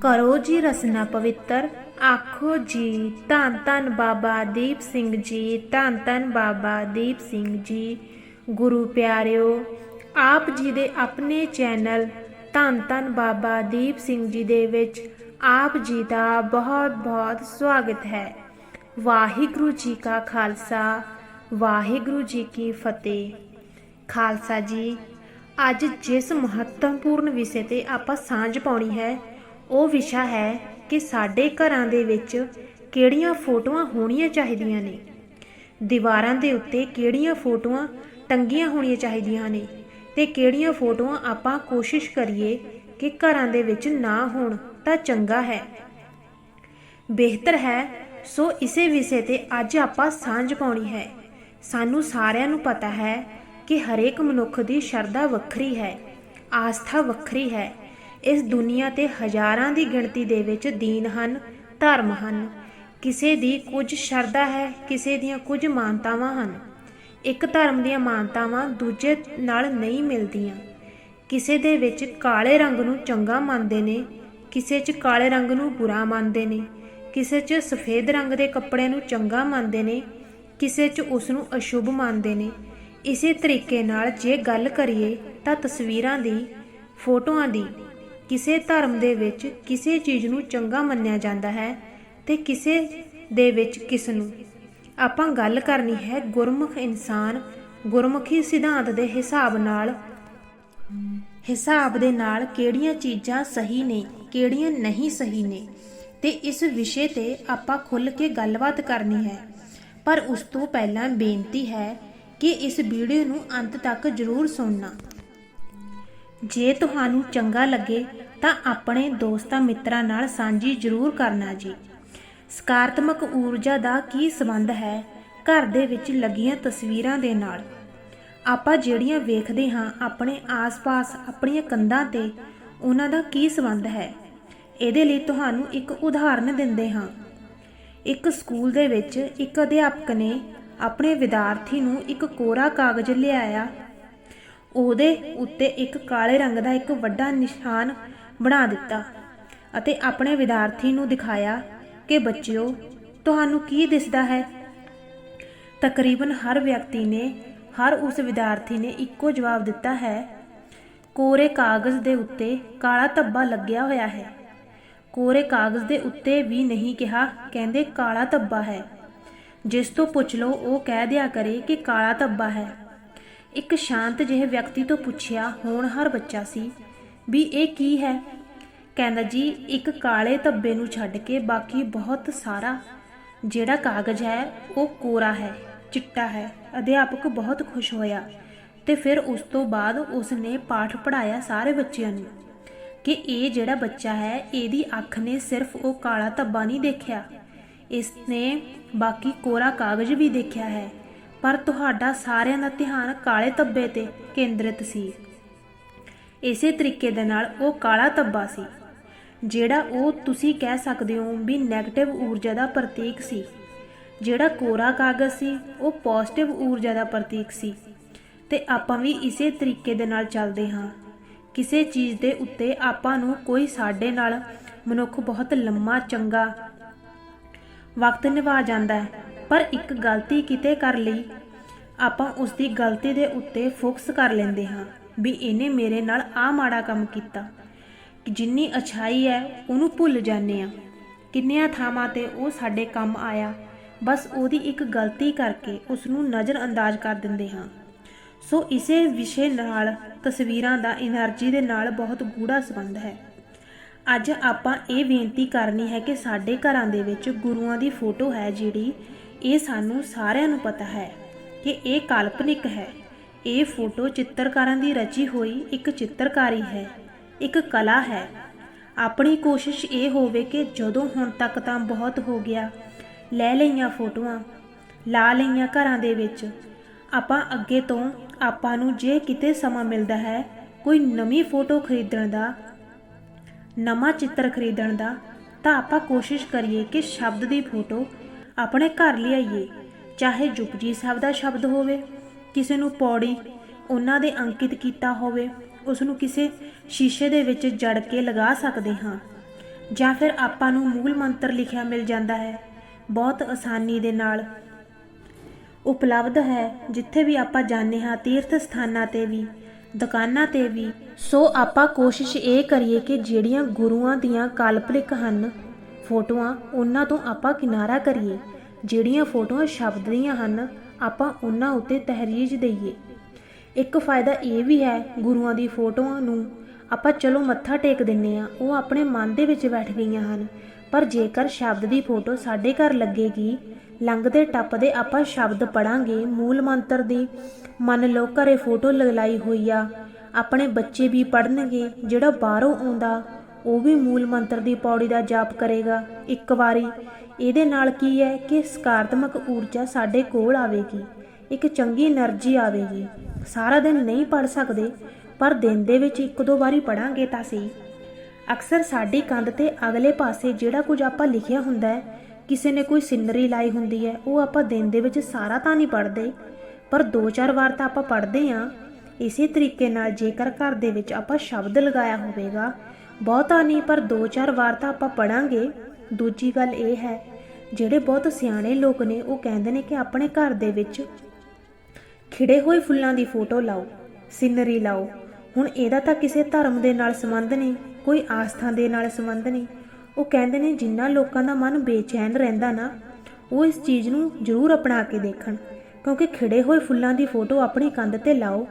ਕਰੋ ਜੀ ਰਸਨਾ ਪਵਿੱਤਰ, ਆਖੋ ਜੀ, ਧੰਨ ਧੰਨ ਬਾਬਾ ਦੀਪ ਸਿੰਘ ਜੀ, ਧੰਨ ਧੰਨ ਬਾਬਾ ਦੀਪ ਸਿੰਘ ਜੀ। ਗੁਰੂ ਪਿਆਰਿਓ, ਆਪ ਜੀ ਦੇ ਆਪਣੇ ਚੈਨਲ ਧੰਨ ਧੰਨ ਬਾਬਾ ਦੀਪ ਸਿੰਘ ਜੀ ਦੇ ਵਿੱਚ ਆਪ ਜੀ ਦਾ ਬਹੁਤ ਬਹੁਤ ਸਵਾਗਤ ਹੈ। ਵਾਹਿਗੁਰੂ ਜੀ ਕਾ ਖਾਲਸਾ, ਵਾਹਿਗੁਰੂ ਜੀ ਕੀ ਫਤਿਹ। ਖਾਲਸਾ ਜੀ, ਅੱਜ ਜਿਸ ਮਹੱਤਵਪੂਰਨ ਵਿਸ਼ੇ ਤੇ ਆਪਾਂ ਸਾਂਝ ਪਾਉਣੀ ਹੈ ਉਹ ਵਿਸ਼ਾ ਹੈ ਕਿ ਸਾਡੇ ਘਰਾਂ ਦੇ ਵਿੱਚ ਕਿਹੜੀਆਂ ਫੋਟੋਆਂ ਹੋਣੀਆਂ ਚਾਹੀਦੀਆਂ ਨੇ? ਦੀਵਾਰਾਂ ਦੇ ਉੱਤੇ ਕਿਹੜੀਆਂ ਫੋਟੋਆਂ ਟੰਗੀਆਂ ਹੋਣੀਆਂ ਚਾਹੀਦੀਆਂ ਨੇ? ਤੇ ਕਿਹੜੀਆਂ ਫੋਟੋਆਂ ਆਪਾਂ ਕੋਸ਼ਿਸ਼ ਕਰੀਏ ਕਿ ਘਰਾਂ ਦੇ ਵਿੱਚ ਨਾ ਹੋਣ ਤਾਂ ਚੰਗਾ ਹੈ। ਬਿਹਤਰ ਹੈ, ਸੋ ਇਸੇ ਵਿਸ਼ੇ ਤੇ ਅੱਜ ਆਪਾਂ ਸਾਂਝ ਪਾਉਣੀ ਹੈ। ਸਾਨੂੰ ਸਾਰਿਆਂ ਨੂੰ ਪਤਾ ਹੈ ਕਿ ਹਰੇਕ ਮਨੁੱਖ ਦੀ ਸ਼ਰਧਾ ਵੱਖਰੀ ਹੈ, ਆਸਥਾ ਵੱਖਰੀ ਹੈ। ਇਸ ਦੁਨੀਆ ਤੇ ਹਜ਼ਾਰਾਂ ਦੀ ਗਿਣਤੀ ਦੇ ਵਿੱਚ ਦੀਨ ਹਨ, ਧਰਮ ਹਨ। ਕਿਸੇ ਦੀ ਕੁਝ ਸ਼ਰਧਾ ਹੈ, ਕਿਸੇ ਦੀਆਂ ਕੁਝ ਮਾਨਤਾਵਾਂ ਹਨ। ਇੱਕ ਧਰਮ ਦੀਆਂ ਮਾਨਤਾਵਾਂ ਦੂਜੇ ਨਾਲ ਨਹੀਂ ਮਿਲਦੀਆਂ। ਕਿਸੇ ਦੇ ਵਿੱਚ ਕਾਲੇ ਰੰਗ ਨੂੰ ਚੰਗਾ ਮੰਨਦੇ ਨੇ, ਕਿਸੇ 'ਚ ਕਾਲੇ ਰੰਗ ਨੂੰ ਬੁਰਾ ਮੰਨਦੇ ਨੇ, ਕਿਸੇ 'ਚ ਸਫੇਦ ਰੰਗ ਦੇ ਕੱਪੜੇ ਨੂੰ ਚੰਗਾ ਮੰਨਦੇ ਨੇ, ਕਿਸੇ 'ਚ ਉਸ ਨੂੰ ਅਸ਼ੁਭ ਮੰਨਦੇ ਨੇ। ਇਸੇ ਤਰੀਕੇ ਨਾਲ ਜੇ ਗੱਲ ਕਰੀਏ ਤਾਂ ਤਸਵੀਰਾਂ ਦੀ, ਫੋਟੋਆਂ ਦੀ ਕਿਸੇ ਧਰਮ ਦੇ ਵਿੱਚ ਕਿਸੇ ਚੀਜ਼ ਨੂੰ ਚੰਗਾ ਮੰਨਿਆ ਜਾਂਦਾ ਹੈ ਤੇ ਕਿਸੇ ਦੇ ਵਿੱਚ ਕਿਸ ਨੂੰ। ਆਪਾਂ ਗੱਲ ਕਰਨੀ ਹੈ ਗੁਰਮੁਖ ਇਨਸਾਨ, ਗੁਰਮੁਖੀ ਸਿਧਾਂਤ ਦੇ ਹਿਸਾਬ ਨਾਲ। ਹਿਸਾਬ ਦੇ ਨਾਲ ਕਿਹੜੀਆਂ ਚੀਜ਼ਾਂ ਸਹੀ ਨੇ, ਕਿਹੜੀਆਂ ਨਹੀਂ ਸਹੀ ਨੇ। ਤੇ ਇਸ ਵਿਸ਼ੇ ਤੇ ਆਪਾਂ ਖੁੱਲ ਕੇ ਗੱਲਬਾਤ ਕਰਨੀ ਹੈ। ਪਰ ਉਸ ਤੋਂ ਪਹਿਲਾਂ ਬੇਨਤੀ ਹੈ ਕਿ ਇਸ ਵੀਡੀਓ ਨੂੰ ਅੰਤ ਤੱਕ ਜ਼ਰੂਰ ਸੁਣਨਾ। ਜੇ ਤੁਹਾਨੂੰ ਚੰਗਾ ਲੱਗੇ ਤਾਂ ਆਪਣੇ ਦੋਸਤਾਂ ਮਿੱਤਰਾਂ ਨਾਲ ਸਾਂਝੀ ਜ਼ਰੂਰ ਕਰਨਾ ਜੀ। ਸਕਾਰਾਤਮਕ ਊਰਜਾ ਦਾ ਕੀ ਸੰਬੰਧ ਹੈ ਘਰ ਦੇ ਵਿੱਚ ਲੱਗੀਆਂ ਤਸਵੀਰਾਂ ਦੇ ਨਾਲ? ਆਪਾਂ ਜਿਹੜੀਆਂ ਵੇਖਦੇ ਹਾਂ ਆਪਣੇ ਆਸ-ਪਾਸ, ਆਪਣੀਆਂ ਕੰਧਾਂ ਤੇ, ਉਹਨਾਂ ਦਾ ਕੀ ਸੰਬੰਧ ਹੈ? ਇਹਦੇ ਲਈ ਤੁਹਾਨੂੰ ਇੱਕ ਉਦਾਹਰਨ ਦਿੰਦੇ ਹਾਂ। ਇੱਕ ਸਕੂਲ ਦੇ ਵਿੱਚ ਇੱਕ ਅਧਿਆਪਕ ਨੇ ਆਪਣੇ ਵਿਦਿਆਰਥੀ ਨੂੰ ਇੱਕ ਕੋਰਾ ਕਾਗਜ਼ ਲਿਆਇਆ ਉਹਦੇ ਉੱਤੇ ਇੱਕ ਕਾਲੇ ਰੰਗ ਦਾ ਇੱਕ ਵੱਡਾ ਨਿਸ਼ਾਨ ਬਣਾ ਦਿੱਤਾ ਅਤੇ ਆਪਣੇ ਵਿਦਿਆਰਥੀ ਨੂੰ ਦਿਖਾਇਆ ਕਿ ਬੱਚਿਓ, ਤੁਹਾਨੂੰ ਕੀ ਦਿਸਦਾ ਹੈ? ਤਕਰੀਬਨ ਹਰ ਵਿਅਕਤੀ ਨੇ, ਹਰ ਉਸ ਵਿਦਿਆਰਥੀ ਨੇ ਇੱਕੋ ਜਵਾਬ ਦਿੱਤਾ ਹੈ, ਕੋਰੇ ਕਾਗਜ਼ ਦੇ ਉੱਤੇ ਕਾਲਾ ਧੱਬਾ ਲੱਗਿਆ ਹੋਇਆ ਹੈ। ਕੋਰੇ ਕਾਗਜ਼ ਦੇ ਉੱਤੇ ਵੀ ਨਹੀਂ ਕਿਹਾ, ਕਹਿੰਦੇ ਕਾਲਾ ਧੱਬਾ ਹੈ। ਜਿਸ ਤੋਂ ਪੁੱਛ ਲਓ, ਉਹ ਕਹਿ ਦਿਆ ਕਰੇ ਕਿ ਕਾਲਾ ਧੱਬਾ ਹੈ। ਇੱਕ ਸ਼ਾਂਤ ਜਿਹੇ ਵਿਅਕਤੀ ਤੋਂ ਪੁੱਛਿਆ ਹੋਣਹਾਰ ਬੱਚਾ ਸੀ? ਵੀ ਇਹ ਕੀ ਹੈ? ਕਹਿੰਦਾ, ਜੀ, ਇੱਕ ਕਾਲੇ ਧੱਬੇ ਨੂੰ ਛੱਡ ਕੇ ਬਾਕੀ ਬਹੁਤ ਸਾਰਾ। ਜਿਹੜਾ ਕਾਗਜ਼ ਹੈ, ਉਹ ਕੋਰਾ ਹੈ, ਚਿੱਟਾ ਹੈ। ਅਧਿਆਪਕ ਬਹੁਤ ਖੁਸ਼ ਹੋਇਆ ਤੇ ਫਿਰ ਉਸ ਤੋਂ ਬਾਅਦ ਉਸ ਨੇ ਪਾਠ ਪੜਾਇਆ ਸਾਰੇ ਬੱਚਿਆਂ ਨੂੰ ਕਿ ਇਹ ਜਿਹੜਾ ਬੱਚਾ ਹੈ, ਇਹਦੀ ਅੱਖ ਨੇ ਸਿਰਫ ਉਹ ਕਾਲਾ ਧੱਬਾ ਨਹੀਂ ਦੇਖਿਆ। ਇਸ ਨੇ ਬਾਕੀ ਕੋਰਾ ਕਾਗਜ਼ ਵੀ ਦੇਖਿਆ ਹੈ। ਪਰ ਤੁਹਾਡਾ ਸਾਰਿਆਂ ਦਾ ਧਿਆਨ ਕਾਲੇ ਧੱਬੇ ਤੇ ਕੇਂਦਰਿਤ ਸੀ। ਇਸੇ ਤਰੀਕੇ ਦੇ ਨਾਲ ਉਹ ਕਾਲਾ ਧੱਬਾ ਸੀ, ਜਿਹੜਾ ਉਹ ਤੁਸੀਂ ਕਹਿ ਸਕਦੇ ਹੋ ਵੀ 네ਗੇਟਿਵ ਊਰਜਾ ਦਾ ਪ੍ਰਤੀਕ ਸੀ। ਜਿਹੜਾ ਕੋਰਾ ਕਾਗਜ਼ ਸੀ, ਉਹ ਪੋਜ਼ਿਟਿਵ ਊਰਜਾ ਦਾ ਪ੍ਰਤੀਕ ਸੀ। ਤੇ ਆਪਾਂ ਵੀ ਇਸੇ ਤਰੀਕੇ ਦੇ ਨਾਲ ਚੱਲਦੇ ਹਾਂ। ਕਿਸੇ ਚੀਜ਼ ਦੇ ਉੱਤੇ ਆਪਾਂ ਨੂੰ ਕੋਈ ਸਾਡੇ ਨਾਲ ਮਨੁੱਖ ਬਹੁਤ ਲੰਮਾ, ਚੰਗਾ ਵਕਤ ਨਿਭਾ ਜਾਂਦਾ ਹੈ। ਪਰ ਇੱਕ ਗਲਤੀ ਕਿਤੇ ਕਰ ਲਈ। ਆਪਾਂ ਉਸ ਦੀ ਗਲਤੀ ਦੇ ਉੱਤੇ ਫੋਕਸ ਕਰ ਲੈਂਦੇ ਹਾਂ ਵੀ ਇਹਨੇ ਮੇਰੇ ਨਾਲ ਆ ਮਾੜਾ ਕੰਮ ਕੀਤਾ। ਜਿੰਨੀ ਅਛਾਈ ਹੈ, ਉਹਨੂੰ ਭੁੱਲ ਜਾਂਦੇ ਆ ਕਿੰਨੀਆਂ ਥਾਵਾਂ ਤੇ ਉਹ ਸਾਡੇ ਕੰਮ ਆਇਆ। ਬਸ ਉਹਦੀ ਇੱਕ ਗਲਤੀ ਕਰਕੇ ਉਸ ਨੂੰ ਨਜ਼ਰ ਅੰਦਾਜ਼ ਕਰ ਦਿੰਦੇ ਹਾਂ। ਸੋ ਇਸੇ ਵਿਸ਼ੇ ਨਾਲ ਤਸਵੀਰਾਂ ਦਾ એનર્ਜੀ ਦੇ ਨਾਲ ਬਹੁਤ ਗੂੜਾ ਸੰਬੰਧ ਹੈ। ਅੱਜ ਆਪਾਂ ਇਹ ਬੇਨਤੀ ਕਰਨੀ ਹੈ ਕਿ ਸਾਡੇ ਘਰਾਂ ਦੇ ਵਿੱਚ ਗੁਰੂਆਂ ਦੀ ਫੋਟੋ ਹੈ ਜਿਹੜੀ ਇਹ ਸਾਨੂੰ ਸਾਰਿਆਂ ਨੂੰ ਪਤਾ ਹੈ ਕਿ ਇਹ ਕਾਲਪਨਿਕ ਹੈ। ਇਹ ਫੋਟੋ ਚਿੱਤਰਕਾਰਾਂ ਦੀ ਰਚੀ ਹੋਈ ਇੱਕ ਚਿੱਤਰਕਾਰੀ ਹੈ, ਇੱਕ ਕਲਾ ਹੈ। ਆਪਣੀ ਕੋਸ਼ਿਸ਼ ਇਹ ਹੋਵੇ ਕਿ ਜਦੋਂ ਹੁਣ ਤੱਕ ਤਾਂ ਬਹੁਤ ਹੋ ਗਿਆ, ਲੈ ਲਈਆਂ ਫੋਟੋਆਂ, ਲਾ ਲਈਆਂ ਘਰਾਂ ਦੇ ਵਿੱਚ, ਆਪਾਂ ਅੱਗੇ ਤੋਂ ਆਪਾਂ ਨੂੰ ਜੇ ਕਿਤੇ ਸਮਾਂ ਮਿਲਦਾ ਹੈ, ਕੋਈ ਨਵੀਂ ਫੋਟੋ ਖਰੀਦਣ ਦਾ, ਨਵਾਂ ਚਿੱਤਰ ਖਰੀਦਣ ਦਾ, ਤਾਂ ਆਪਾਂ ਕੋਸ਼ਿਸ਼ ਕਰੀਏ ਕਿ ਸ਼ਬਦ ਦੀ ਫੋਟੋ ਆਪਣੇ ਘਰ ਲਿਆਈਏ। ਚਾਹੇ ਜੁਪਜੀ ਸਾਹਿਬ ਦਾ ਸ਼ਬਦ ਹੋਵੇ, ਕਿਸੇ ਨੂੰ ਪੌੜੀ, ਉਹਨਾਂ ਦੇ ਅੰਕਿਤ ਕੀਤਾ ਹੋਵੇ, ਉਸ ਨੂੰ ਕਿਸੇ ਸ਼ੀਸ਼ੇ ਦੇ ਵਿੱਚ ਜੜ ਕੇ ਲਗਾ ਸਕਦੇ ਹਾਂ। ਜਾਂ ਫਿਰ ਆਪਾਂ ਨੂੰ ਮੂਲ ਮੰਤਰ ਲਿਖਿਆ ਮਿਲ ਜਾਂਦਾ ਹੈ, ਬਹੁਤ ਆਸਾਨੀ ਦੇ ਨਾਲ। ਉਪਲਬਧ ਹੈ, ਜਿੱਥੇ ਵੀ ਆਪਾਂ ਜਾਂਦੇ ਹਾਂ, ਤੀਰਥ ਸਥਾਨਾਂ ਤੇ ਵੀ, ਦੁਕਾਨਾਂ ਤੇ ਵੀ। ਸੋ ਆਪਾਂ ਕੋਸ਼ਿਸ਼ ਇਹ ਕਰੀਏ ਕਿ ਜਿਹੜੀਆਂ ਗੁਰੂਆਂ ਦੀਆਂ ਕਾਲਪਨਿਕ ਹਨ ਫੋਟੋਆਂ ਉਹਨਾਂ ਤੋਂ ਆਪਾਂ ਕਿਨਾਰਾ ਕਰੀਏ। ਜਿਹੜੀਆਂ ਫੋਟੋਆਂ ਸ਼ਬਦ ਦੀਆਂ ਹਨ, ਆਪਾਂ ਉਹਨਾਂ ਉੱਤੇ ਤਹਿਰੀਜ ਦਈਏ। ਇੱਕ ਫਾਇਦਾ ਇਹ ਵੀ ਹੈ, ਗੁਰੂਆਂ ਦੀ ਫੋਟੋਆਂ ਨੂੰ ਆਪਾਂ ਚਲੋ ਮੱਥਾ ਟੇਕ ਦਿੰਨੇ ਆ ਉਹ ਆਪਣੇ ਮਨ ਦੇ ਵਿੱਚ ਬੈਠ ਗਈਆਂ ਹਨ। ਪਰ ਜੇਕਰ ਸ਼ਬਦ ਦੀ ਫੋਟੋ ਸਾਡੇ ਘਰ ਲੱਗੇਗੀ, ਲੰਘਦੇ ਟੱਪਦੇ ਆਪਾਂ ਸ਼ਬਦ ਪੜਾਂਗੇ ਮੂਲ ਮੰਤਰ ਦੀ ਮੰਨ ਲਓ ਘਰੇ ਫੋਟੋ ਲਗਲਾਈ ਹੋਈ ਆ, ਆਪਣੇ ਬੱਚੇ ਵੀ ਪੜਨਗੇ ਜਿਹੜਾ ਬਾਹਰੋਂ ਆਉਂਦਾ ਉਹ ਵੀ ਮੂਲ ਮੰਤਰ ਦੀ ਪੌੜੀ ਦਾ ਜਾਪ ਕਰੇਗਾ। ਇੱਕ ਵਾਰੀ, ਇਹਦੇ ਨਾਲ ਕੀ ਹੈ ਕਿ ਸਕਾਰਾਤਮਕ ਊਰਜਾ ਸਾਡੇ ਕੋਲ ਆਵੇਗੀ। ਇੱਕ ਚੰਗੀ એનર્ਜੀ ਆਵੇਗੀ। ਸਾਰਾ ਦਿਨ ਨਹੀਂ ਪੜ ਸਕਦੇ, ਪਰ ਦਿਨ ਦੇ ਵਿੱਚ ਇੱਕ ਦੋ ਵਾਰੀ ਪੜਾਂਗੇ ਤਾਂ ਸਹੀ। ਅਕਸਰ ਸਾਡੀ ਕੰਧ ਤੇ ਅਗਲੇ ਪਾਸੇ ਜਿਹੜਾ ਕੁਝ ਆਪਾਂ ਲਿਖਿਆ ਹੁੰਦਾ ਹੈ, ਕਿਸੇ ਨੇ ਕੋਈ ਸਿਨਰੀ ਲਾਈ ਹੁੰਦੀ ਹੈ, ਉਹ ਆਪਾਂ ਦਿਨ ਦੇ ਵਿੱਚ ਸਾਰਾ ਤਾਂ ਨਹੀਂ ਪੜਦੇ ਪਰ ਦੋ ਚਾਰ ਵਾਰ ਤਾਂ ਆਪਾਂ ਪੜਦੇ ਆਂ ਇਸੇ ਤਰੀਕੇ ਨਾਲ ਜੇਕਰ ਘਰ ਦੇ ਵਿੱਚ ਆਪਾਂ ਸ਼ਬਦ ਲਗਾਇਆ ਹੋਵੇਗਾ ਬਹੁਤਾ ਨਹੀਂ, ਪਰ ਦੋ ਚਾਰ ਵਾਰ ਤਾਂ ਆਪਾਂ ਪੜਾਂਗੇ। ਦੂਜੀ ਗੱਲ ਇਹ ਹੈ, ਜਿਹੜੇ ਬਹੁਤ ਸਿਆਣੇ ਲੋਕ ਨੇ, ਉਹ ਕਹਿੰਦੇ ਨੇ ਕਿ ਆਪਣੇ ਘਰ ਦੇ ਵਿੱਚ ਖਿੜੇ ਹੋਏ ਫੁੱਲਾਂ ਦੀ ਫੋਟੋ ਲਾਓ, ਸਿਨਰੀ ਲਾਓ। ਹੁਣ ਇਹਦਾ ਤਾਂ ਕਿਸੇ ਧਰਮ ਦੇ ਨਾਲ ਸੰਬੰਧ ਨਹੀਂ, ਕੋਈ ਆਸਥਾ ਦੇ ਨਾਲ ਸੰਬੰਧ ਨਹੀਂ। ਉਹ ਕਹਿੰਦੇ ਨੇ, ਜਿੰਨਾ ਲੋਕਾਂ ਦਾ ਮਨ ਬੇਚੈਨ ਰਹਿੰਦਾ ਨਾ, ਉਹ ਇਸ ਚੀਜ਼ ਨੂੰ ਜ਼ਰੂਰ ਅਪਣਾ ਕੇ ਦੇਖਣ। ਕਿਉਂਕਿ ਖਿੜੇ ਹੋਏ ਫੁੱਲਾਂ ਦੀ ਫੋਟੋ ਆਪਣੀ ਕੰਧ ਤੇ ਲਾਓ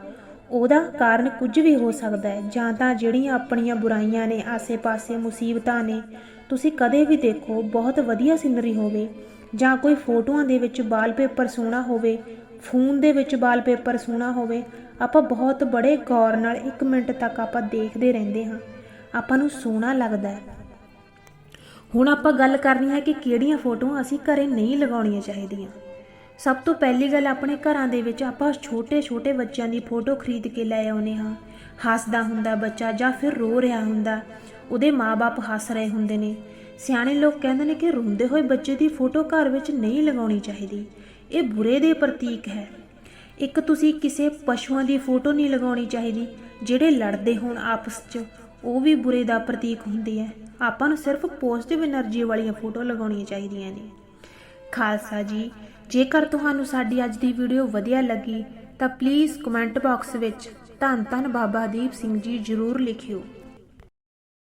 ਉਹਦਾ ਕਾਰਨ ਕੁਝ ਵੀ ਹੋ ਸਕਦਾ ਹੈ। ਜਾਂ ਤਾਂ ਜਿਹੜੀਆਂ ਆਪਣੀਆਂ ਬੁਰਾਈਆਂ ਨੇ, ਆਸੇ-ਪਾਸੇ ਮੁਸੀਬਤਾਂ ਨੇ, ਤੁਸੀਂ ਕਦੇ ਵੀ ਦੇਖੋ ਬਹੁਤ ਵਧੀਆ ਸਿਨਰੀ ਹੋਵੇ। ਜਾਂ ਕੋਈ ਫੋਟੋਆਂ ਦੇ ਵਿੱਚ ਵਾਲਪੇਪਰ ਸੋਹਣਾ ਹੋਵੇ, ਫੋਨ ਦੇ ਵਿੱਚ ਵਾਲਪੇਪਰ ਸੋਹਣਾ ਹੋਵੇ, ਆਪਾਂ ਬਹੁਤ ਬੜੇ ਗੌਰ ਨਾਲ 1 ਮਿੰਟ ਤੱਕ ਆਪਾਂ ਦੇਖਦੇ ਰਹਿੰਦੇ ਹਾਂ। ਆਪਾਂ ਨੂੰ ਸੋਹਣਾ ਲੱਗਦਾ ਹੈ। ਹੁਣ ਆਪਾਂ ਗੱਲ ਕਰਨੀ ਹੈ ਕਿ ਕਿਹੜੀਆਂ ਫੋਟੋਆਂ ਅਸੀਂ ਘਰੇ ਨਹੀਂ ਲਗਾਉਣੀਆਂ ਚਾਹੀਦੀਆਂ। ਸਭ ਤੋਂ ਪਹਿਲੀ ਗੱਲ ਆਪਣੇ ਘਰਾਂ ਦੇ ਵਿੱਚ ਆਪਾਂ ਛੋਟੇ-ਛੋਟੇ ਬੱਚਿਆਂ ਦੀ ਫੋਟੋ ਖਰੀਦ ਕੇ ਲੈ ਆਉਨੇ ਹਾਂ। ਹੱਸਦਾ ਹੁੰਦਾ ਬੱਚਾ ਜਾਂ ਫਿਰ ਰੋ ਰਿਹਾ ਹੁੰਦਾ, ਉਹਦੇ ਮਾਪੇ ਹੱਸ ਰਹੇ ਹੁੰਦੇ ਨੇ। ਸਿਆਣੇ ਲੋਕ ਕਹਿੰਦੇ ਨੇ ਕਿ ਰੋਂਦੇ ਹੋਏ ਬੱਚੇ ਦੀ ਫੋਟੋ ਘਰ ਵਿੱਚ ਨਹੀਂ ਲਗਾਉਣੀ ਚਾਹੀਦੀ। ਇਹ ਬੁਰੇ ਦੇ ਪ੍ਰਤੀਕ ਹੈ। ਇੱਕ ਤੁਸੀਂ ਕਿਸੇ ਪਸ਼ੂਆਂ ਦੀ ਫੋਟੋ ਨਹੀਂ ਲਗਾਉਣੀ ਚਾਹੀਦੀ, ਜਿਹੜੇ ਲੜਦੇ ਹੋਣ ਆਪਸ 'ਚ, ਉਹ ਵੀ ਬੁਰੇ ਦਾ ਪ੍ਰਤੀਕ ਹੁੰਦੀ ਹੈ ਆਪਾਂ ਨੂੰ ਸਿਰਫ ਪੋਜ਼ਿਟਿਵ એનર્ਜੀ ਵਾਲੀਆਂ ਫੋਟੋ ਲਗਾਉਣੀਆਂ ਚਾਹੀਦੀਆਂ ਨੇ। ਖਾਲਸਾ ਜੀ ਜੇਕਰ ਤੁਹਾਨੂੰ ਸਾਡੀ ਅੱਜ ਦੀ ਵੀਡੀਓ ਵਧੀਆ ਲੱਗੀ, ਤਾਂ ਪਲੀਜ਼ ਕਮੈਂਟ ਬਾਕਸ ਵਿੱਚ ਧੰਨ ਧੰਨ ਬਾਬਾ ਦੀਪ ਸਿੰਘ ਜੀ ਜ਼ਰੂਰ ਲਿਖਿਓ।